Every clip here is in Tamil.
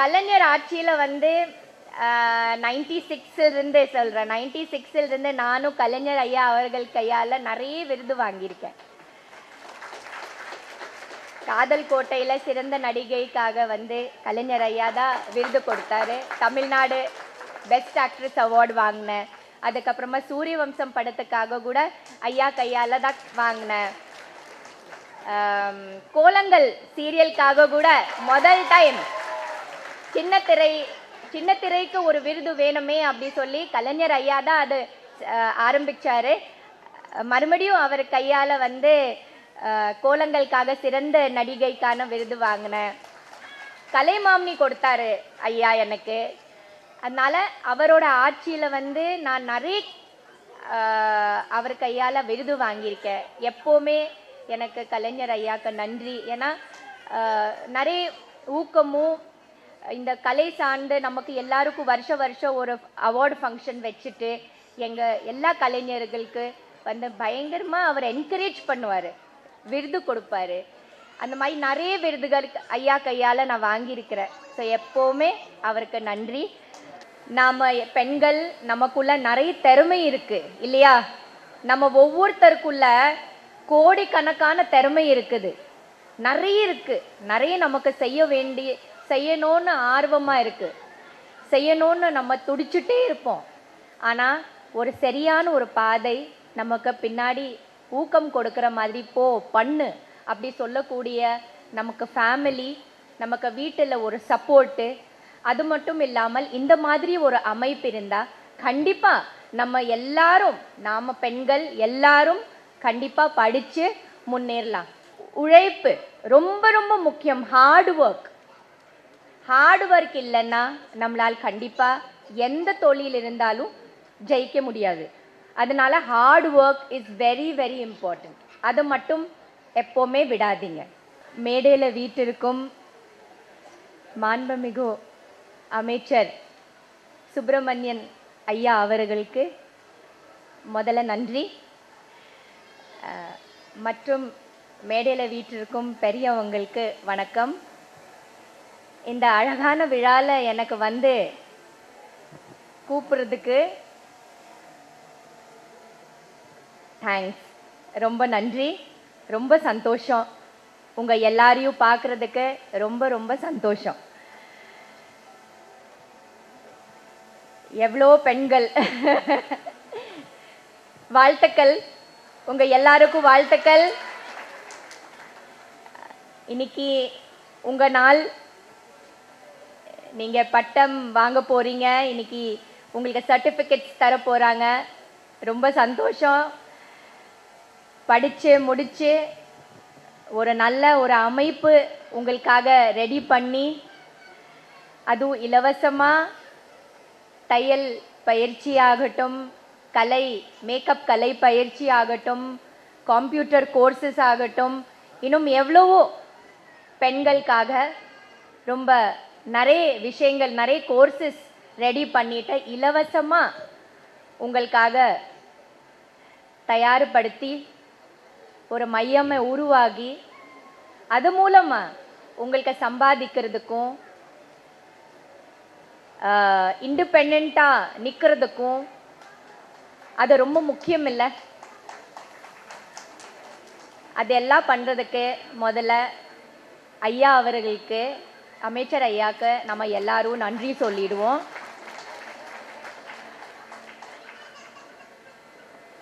கலைஞர் ஆட்சியில் வந்து நைன்டி இருந்து சொல்கிறேன் நைன்டி இருந்து நானும் கலைஞர் ஐயா அவர்கள் கையால் நிறைய விருது வாங்கியிருக்கேன். காதல் கோட்டையில் சிறந்த நடிகைக்காக வந்து கலைஞர் ஐயா தான் விருது கொடுத்தாரு. தமிழ்நாடு பெஸ்ட் ஆக்ட்ரஸ் அவார்டு வாங்கினேன். அதுக்கப்புறமா சூரிய வம்சம் படத்துக்காக கூட ஐயா கையால் தான் வாங்கினேன். கோலங்கள் சீரியலுக்காக கூட முதல் டைம் சின்ன திரை சின்ன திரைக்கு ஒரு விருது வேணுமே அப்படி சொல்லி கலைஞர் ஐயா தான் அது அஹ், ஆரம்பிச்சாரு. மறுபடியும் அவர் கையால வந்து கோலங்களுக்காக சிறந்த நடிகைக்கான விருது வாங்கினேன். கலைமாமணி கொடுத்தாரு ஐயா எனக்கு. அதனால அவரோட ஆட்சியில வந்து நான் நிறைய அவர் கையால விருது வாங்கியிருக்கேன். எப்போவுமே எனக்கு கலைஞர் ஐயாக்கு நன்றி. ஏன்னா நிறைய ஊக்கமும் இந்த கலை சார்ந்து நமக்கு எல்லாருக்கும் வருஷ வருஷம் ஒரு அவார்டு ஃபங்க்ஷன் வச்சுட்டு எங்கள் எல்லா கலைஞர்களுக்கு வந்து பயங்கரமாக அவர் என்கரேஜ் பண்ணுவார். விருது கொடுப்பாரு. அந்த மாதிரி நிறைய விருதுகள் ஐயா கையால் நான் வாங்கியிருக்கிறேன். ஸோ எப்போவுமே அவருக்கு நன்றி. நாம் பெண்கள் நமக்குள்ள நிறைய திறமை இருக்குது இல்லையா? நம்ம ஒவ்வொருத்தருக்குள்ள கோடிக்கணக்கான திறமை இருக்குது. நிறைய இருக்குது நிறைய நமக்கு செய்ய வேண்டிய செய்யணும்னு ஆர்வமாக இருக்குது செய்யணும்னு நம்ம துடிச்சுட்டே இருப்போம். ஆனால் ஒரு சரியான ஒரு பாதை நமக்கு பின்னாடி ஊக்கம் கொடுக்குற மாதிரி போ பண்ணு அப்படி சொல்லக்கூடிய நமக்கு ஃபேமிலி நமக்கு வீட்டில் ஒரு சப்போர்ட்டு அது மட்டும் இல்லாமல் இந்த மாதிரி ஒரு அமைப்பு இருந்தால் கண்டிப்பாக நம்ம எல்லாரும் நாம் பெண்கள் எல்லாரும் கண்டிப்பாக படித்து முன்னேறலாம். உழைப்பு ரொம்ப ரொம்ப முக்கியம். ஹார்ட் ஒர்க் ஹார்ட் ஒர்க் இல்லைன்னா நம்மளால் கண்டிப்பாக எந்த தொழில் இருந்தாலும் ஜெயிக்க முடியாது. அதனால் hard work is very very important அதை மட்டும் எப்போவுமே விடாதீங்க. மேடையில் வீட்டிற்கும் மாண்புமிகு அமைச்சர் சுப்பிரமணியன் ஐயா அவர்களுக்கு முதல்ல நன்றி. மற்றும் மேடையில் வீட்டிற்கும் பெரியவங்களுக்கு வணக்கம். இந்த அழகான விழால எனக்கு வந்து கூப்பிடுறதுக்கு தேங்க்ஸ் ரொம்ப நன்றி. ரொம்ப சந்தோஷம். உங்க எல்லாரையும் பார்க்கறதுக்கு ரொம்ப ரொம்ப சந்தோஷம். எவ்வளோ பெண்கள். வாழ்த்துக்கள். உங்க எல்லாருக்கும் வாழ்த்துக்கள். இன்னைக்கு உங்க நாள் நீங்க பட்டம் வாங்க போறீங்க இன்னைக்கு உங்களுக்கு சர்டிஃபிகேட்ஸ் தர போறாங்க. ரொம்ப சந்தோஷம். படிச்சு முடிச்சு ஒரு நல்ல ஒரு அமைப்பு உங்களுக்காக ரெடி பண்ணி அதுவும் இலவசமாக தையல் பயிற்சி ஆகட்டும் கலை மேக்கப் கலை பயிற்சி ஆகட்டும் கம்ப்யூட்டர் கோர்சஸ் ஆகட்டும் இன்னும் எவ்வளவோ பெண்களுக்காக ரொம்ப நிறைய விஷயங்கள் நிறைய கோர்சஸ் ரெடி பண்ணிட்டு இலவசமாக உங்களுக்காக தயார்படுத்தி ஒரு மையமை உருவாகி அது மூலமாக உங்களுக்கு சம்பாதிக்கிறதுக்கும் இண்டிபெண்ட்டாக நிற்கிறதுக்கும் அது ரொம்ப முக்கியம் இல்லை அதெல்லாம் பண்ணுறதுக்கு முதல்ல ஐயா அவர்களுக்கு அமைச்சர் ஐயாக்கு நம்ம எல்லாரும் நன்றி சொல்லிடுவோம்.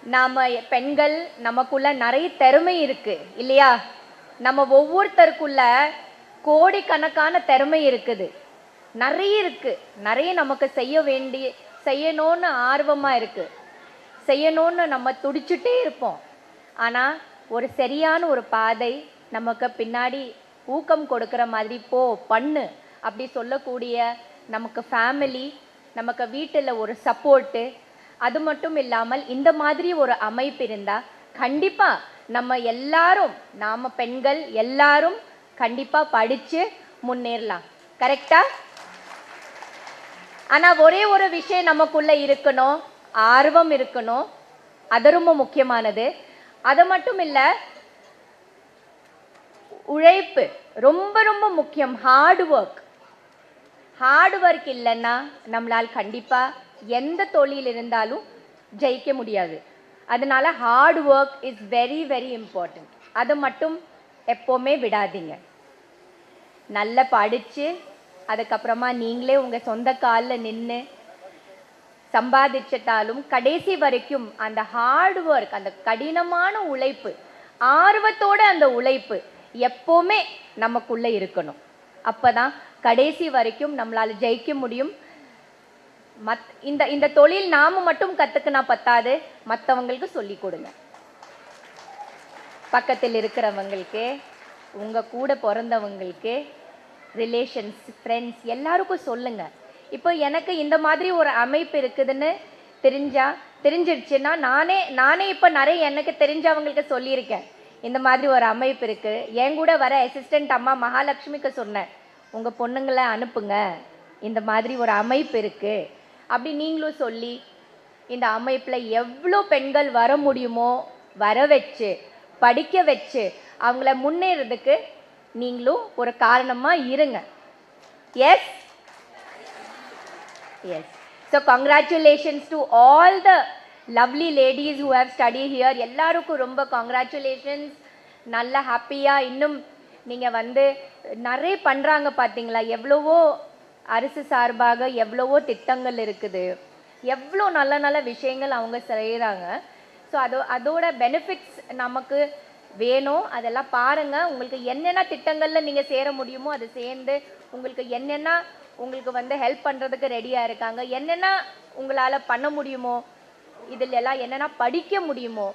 நாம பெண்கள் நமக்குள்ள நிறைய திறமை இருக்கு இல்லையா? நம்ம ஒவ்வொருத்தருக்குள்ள கோடிக்கணக்கான திறமை இருக்குது. நிறைய இருக்கு. நிறைய நமக்கு செய்ய வேண்டிய செய்யணும்னு ஆர்வமா இருக்கு. செய்யணும்னு நம்ம துடிச்சுட்டே இருப்போம். ஆனா ஒரு சரியான ஒரு பாதை நமக்கு பின்னாடி ஊக்கம் கொடுக்கிற மாதிரி போ பண்ணு. அப்படி சொல்லக்கூடிய நமக்கு ஃபேமிலி நமக்கு வீட்டில் ஒரு சப்போர்ட்டு அது மட்டும் இல்லாமல் இந்த மாதிரி ஒரு அமைப்பு இருந்தால் கண்டிப்பாக நம்ம எல்லாரும் நாம் பெண்கள் எல்லாரும் கண்டிப்பாக படித்து முன்னேறலாம். கரெக்டாக ஆனால் ஒரே ஒரு விஷயம் நமக்குள்ளே இருக்கணும் ஆர்வம் இருக்கணும். அது ரொம்ப முக்கியமானது. அது மட்டும் இல்லை உழைப்பு. ரொம்ப ரொம்ப முக்கியம். ஹார்ட் ஒர்க் ஹார்ட் ஒர்க் இல்லைன்னா நம்மளால் கண்டிப்பாக எந்த தொழில் இருந்தாலும் ஜெயிக்க முடியாது. அதனால hard work is very very important அதை மட்டும் எப்போவுமே விடாதீங்க. நல்லா படித்து அதுக்கப்புறமா நீங்களே உங்கள் சொந்த காலில் நின்று சம்பாதிச்சிட்டாலும் கடைசி வரைக்கும் அந்த ஹார்ட் ஒர்க் அந்த கடினமான உழைப்பு ஆர்வத்தோட அந்த உழைப்பு எப்போவுமே நமக்குள்ளே இருக்கணும். அப்போ தான் கடைசி வரைக்கும் நம்மளால் ஜெயிக்க முடியும். மத் இந்த இந்த தொழில் நாம மட்டும் கற்றுக்கினா பத்தாது. மற்றவங்களுக்கு சொல்லி கொடுங்க. பக்கத்தில் இருக்கிறவங்களுக்கு உங்கள் கூட பிறந்தவங்களுக்கு ரிலேஷன்ஸ் ஃப்ரெண்ட்ஸ் எல்லாருக்கும் சொல்லுங்க. இப்போ எனக்கு இந்த மாதிரி ஒரு அமைப்பு இருக்குதுன்னு தெரிஞ்சா தெரிஞ்சிடுச்சுன்னா நானே நானே இப்போ நிறைய எனக்கு தெரிஞ்சவங்களுக்கு சொல்லியிருக்கேன். இந்த மாதிரி ஒரு அமைப்பு இருக்கு. என் கூட வர அசிஸ்டன்ட் அம்மா மகாலட்சுமிக்கு சொன்னேன். உங்க பொண்ணுங்களை அனுப்புங்க. இந்த மாதிரி ஒரு அமைப்பு இருக்கு. அப்படி நீங்களும் சொல்லி இந்த அமைப்பில் எவ்வளோ பெண்கள் வர முடியுமோ வர வச்சு படிக்க வச்சு அவங்கள முன்னேறதுக்கு நீங்களும் ஒரு காரணமாக இருங்க. Yes yes so congratulations to all the lovely ladies who have study here எல்லாருக்கும் ரொம்ப காங்க்ராச்சுலேஷன்ஸ் நல்ல ஹாப்பியாக இன்னும் நீங்கள் வந்து நிறைய பண்ணுறாங்க பார்த்தீங்களா எவ்வளவோ அரசு சார்பாக எவ்வளவோ திட்டங்கள் இருக்குது. எவ்வளோ நல்ல நல்ல விஷயங்கள் அவங்க செய்கிறாங்க ஸோ அதோ அதோட பெனிஃபிட்ஸ் நமக்கு வேணும். அதெல்லாம் பாருங்கள் உங்களுக்கு என்னென்ன திட்டங்களில் நீங்கள் சேர முடியுமோ அதை சேர்ந்து உங்களுக்கு என்னென்ன உங்களுக்கு வந்து ஹெல்ப் பண்ணுறதுக்கு ரெடியாக இருக்காங்க. என்னென்ன உங்களால் பண்ண முடியுமோ இதில் எல்லாம் என்னென்னா படிக்க முடியுமோ?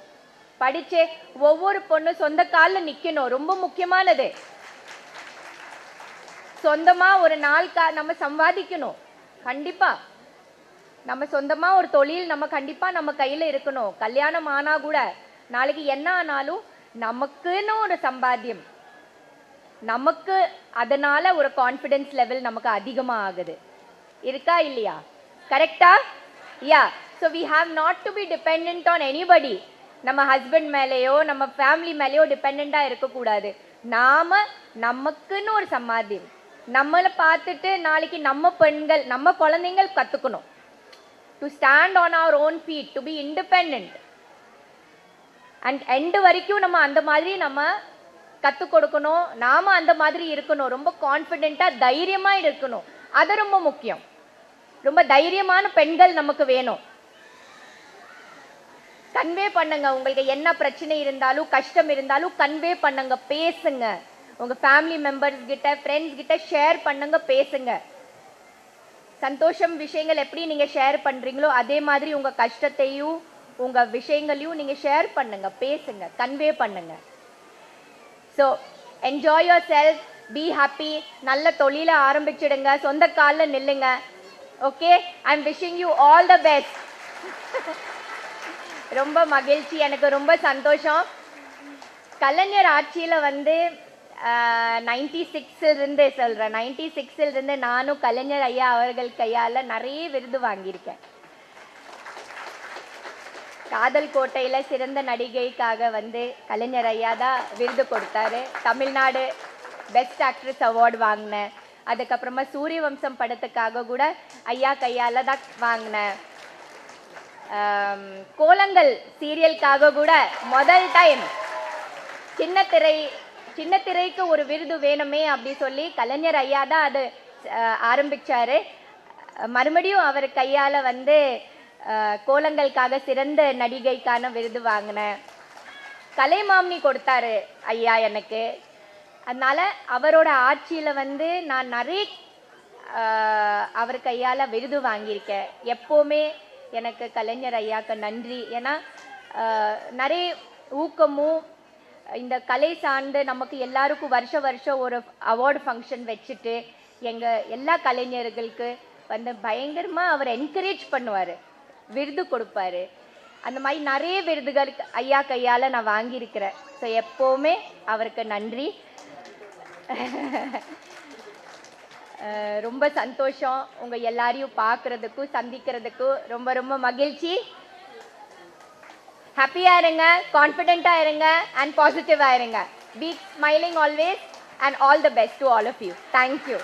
படிச்சு ஒவ்வொரு பொண்ணு சொந்த காலில் நிற்கணும் ரொம்ப முக்கியமானது. சொந்தமா ஒரு நாள் கா நம்ம சம்பாதிக்கணும். கண்டிப்பா. நம்ம சொந்தமாக ஒரு தொழில் நம்ம கண்டிப்பாக நம்ம கையில் இருக்கணும். கல்யாணம் ஆனா கூட நாளைக்கு என்ன ஆனாலும் நமக்குன்னு ஒரு சம்பாத்தியம். நமக்கு அதனால ஒரு கான்ஃபிடென்ஸ் லெவல் நமக்கு அதிகமாக ஆகுது இருக்கா இல்லையா? கரெக்டா yeah so we have not to be depend on anybody நம்ம ஹஸ்பண்ட் மேலேயோ நம்ம ஃபேமிலி மேலேயோ டிபெண்ட்டாக இருக்கக்கூடாது. நாம் நமக்குன்னு ஒரு சமாதி. நம்மளை பார்த்துட்டு நாளைக்கு நம்ம பெண்கள் நம்ம குழந்தைங்கள் கற்றுக்கணும் to stand on our own feet to be independent and end வரைக்கும் நம்ம அந்த மாதிரி நம்ம கற்றுக் கொடுக்கணும். நாம அந்த மாதிரி இருக்கணும். ரொம்ப கான்ஃபிடென்ட்டாக தைரியமாக இருக்கணும். அது ரொம்ப முக்கியம். ரொம்ப தைரியமான பெண்கள் நமக்கு வேணும். கன்வே பண்ணுங்க. உங்களுக்கு என்ன பிரச்சனை இருந்தாலும் கஷ்டம் இருந்தாலும் கன்வே பண்ணுங்க. பேசுங்க. உங்க ஃபேமிலி மெம்பர்ஸ் கிட்ட ஃப்ரெண்ட்ஸ் கிட்ட ஷேர் பண்ணுங்க பேசுங்க. சந்தோஷம் விஷயங்கள் எப்படி நீங்க ஷேர் பண்றீங்களோ அதே மாதிரி உங்க கஷ்டத்தையும் உங்க விஷயங்களையும் நீங்க ஷேர் பண்ணுங்க பேசுங்க கன்வே பண்ணுங்க. So enjoy yourself be happy நல்ல தொழிலை ஆரம்பிச்சிடுங்க. சொந்த காலில் நில்லுங்க. Okay I am wishing you all the best ரொம்ப மகிழ்ச்சி எனக்கு ரொம்ப சந்தோஷம். கலைஞர் ஆட்சியில் வந்து நைன்டி சிக்ஸிலிருந்தே சொல்கிறேன் நைன்டி இருந்து நானும் கலைஞர் ஐயா அவர்கள் கையால் நிறைய விருது வாங்கியிருக்கேன். காதல் கோட்டையில் சிறந்த நடிகைக்காக வந்து கலைஞர் ஐயா தான் விருது கொடுத்தாரு. தமிழ்நாடு பெஸ்ட் ஆக்ட்ரஸ் அவார்டு வாங்கினேன். அதுக்கப்புறமா சூரிய வம்சம் படத்துக்காக கூட ஐயா கையால் தான் வாங்கினேன். கோலங்கள் சீரியலுக்காக கூட முதல் டைம் சின்ன திரை சின்ன திரைக்கு ஒரு விருது வேணுமே அப்படி சொல்லி கலைஞர் ஐயா தான் அது அஹ், ஆரம்பிச்சாரு. மறுபடியும் அவர் கையால வந்து கோலங்களுக்காக சிறந்த நடிகைக்கான விருது வாங்கினேன். கலைமாமணி கொடுத்தாரு ஐயா எனக்கு. அதனால அவரோட ஆட்சியில வந்து நான் நிறைய அவர் கையால் விருது வாங்கியிருக்கேன். எப்போவுமே எனக்கு கலைஞர் ஐயாக்கு நன்றி. ஏன்னா நிறைய ஊக்கமும் இந்த கலை சார்ந்து நமக்கு எல்லாருக்கும் வருஷ வருஷம் ஒரு அவார்டு ஃபங்க்ஷன் வச்சுட்டு எங்கள் எல்லா கலைஞர்களுக்கு வந்து பயங்கரமாக அவர் என்கரேஜ் பண்ணுவார். விருது கொடுப்பாரு. அந்த மாதிரி நிறைய விருதுகள் ஐயா கையால் நான் வாங்கியிருக்கிறேன். ஸோ எப்போவுமே அவருக்கு நன்றி. ரொம்ப சந்தோஷம். உங்க எல்லாரையும் பார்க்கறதுக்கும் சந்திக்கிறதுக்கும் ரொம்ப ரொம்ப மகிழ்ச்சி. ஹாப்பியா இருங்க கான்ஃபிடென்ட்டாக இருங்க அண்ட் பாசிட்டிவா இருங்க. Be smiling always and all the best to all of you thank you